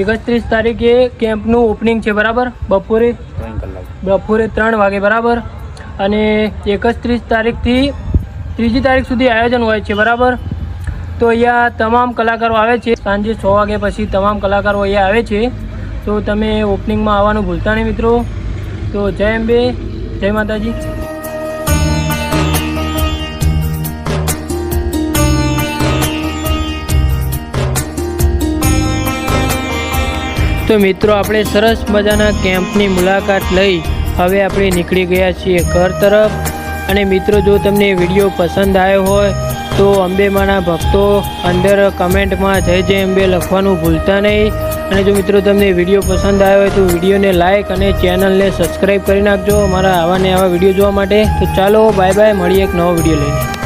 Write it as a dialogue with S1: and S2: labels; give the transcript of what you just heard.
S1: એકત્રીસ તારીખે કેમ્પનું ઓપનિંગ છે બરાબર? બપોરે બપોરે ત્રણ વાગે બરાબર? અને એકત્રીસ તારીખથી ત્રીજી તારીખ સુધી આયોજન હોય છે બરાબર? તો અહીંયા તમામ કલાકારો આવે છે. સાંજે છ વાગે પછી તમામ કલાકારો અહીંયા આવે છે. તો તમે ઓપનિંગમાં આવવાનું ભૂલતા નહીં મિત્રો. તો જય અંબે જય માતાજી. તો મિત્રો, આપણે સરસ મજાના કેમ્પની મુલાકાત લઈ હવે આપણે નીકળી ગયા છીએ ઘર તરફ. અને મિત્રો, જો તમને વીડિયો પસંદ આવ્યો હોય, તો અંબેમાના ભક્તો અંદર કમેન્ટમાં જય જય અંબે લખવાનું ભૂલતા નહીં. અને જો મિત્રો, તમને વીડિયો પસંદ આવ્યો હોય, તો વિડીયોને લાઇક અને ચેનલને સબસ્ક્રાઈબ કરી નાખજો. અમારા આવા ને આવા વીડિયો જોવા માટે. તો ચાલો, બાય બાય, મળીએ એક નવો વીડિયો લઈને.